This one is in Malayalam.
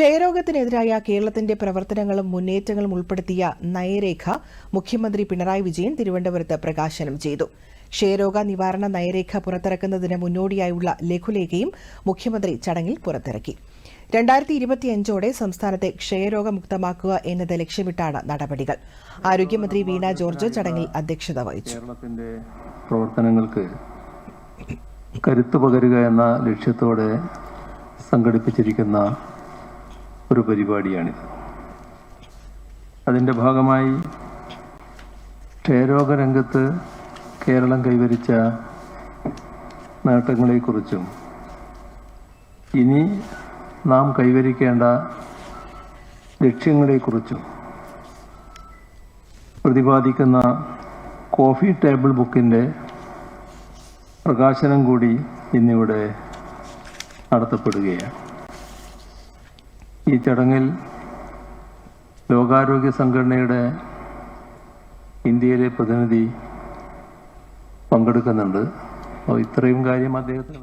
ക്ഷയരോഗത്തിനെതിരായ കേരളത്തിന്റെ പ്രവർത്തനങ്ങളും മുന്നേറ്റങ്ങളും ഉൾപ്പെടുത്തിയ നയരേഖ മുഖ്യമന്ത്രി പിണറായി വിജയൻ തിരുവനന്തപുരത്ത് പ്രകാശനം ചെയ്തു. ക്ഷയരോഗ നിവാരണ നയരേഖ പുറത്തിറക്കുന്നതിന് മുന്നോടിയായുള്ള ലഘുലേഖയും മുഖ്യമന്ത്രി ചടങ്ങിൽ പുറത്തിറക്കി. രണ്ടായിരത്തി ഇരുപത്തിയഞ്ചോടെ സംസ്ഥാനത്തെ ക്ഷയരോഗമുക്തമാക്കുക എന്നത് ലക്ഷ്യമിട്ടാണ് നടപടികൾ. ആരോഗ്യമന്ത്രി വീണ ജോർജ് ചടങ്ങിൽ അധ്യക്ഷത വഹിച്ചു. കേരളത്തിന്റെ പ്രവർത്തനങ്ങൾക്ക് കരുത്തു പകരുക എന്ന ലക്ഷ്യത്തോടെ സംഘടിപ്പിച്ചിരിക്കുന്ന ഒരു പരിപാടിയാണിത്. അതിന്റെ ഭാഗമായി ക്ഷയരോഗ രംഗത്ത് കേരളം കൈവരിച്ച നേട്ടങ്ങളെക്കുറിച്ചും ഇനി നാം കൈവരിക്കേണ്ട ലക്ഷ്യങ്ങളെക്കുറിച്ചും പ്രതിപാദിക്കുന്ന കോഫി ടേബിൾ ബുക്കിന്റെ പ്രകാശനം കൂടി ഇന്നിവിടെ നടത്തപ്പെടുകയാണ്. ഈ ചടങ്ങിൽ ലോകാരോഗ്യ സംഘടനയുടെ ഇന്ത്യയിലെ പ്രതിനിധി പങ്കെടുക്കുന്നുണ്ട്. അപ്പോൾ ഇത്രയും കാര്യം അദ്ദേഹത്തിന്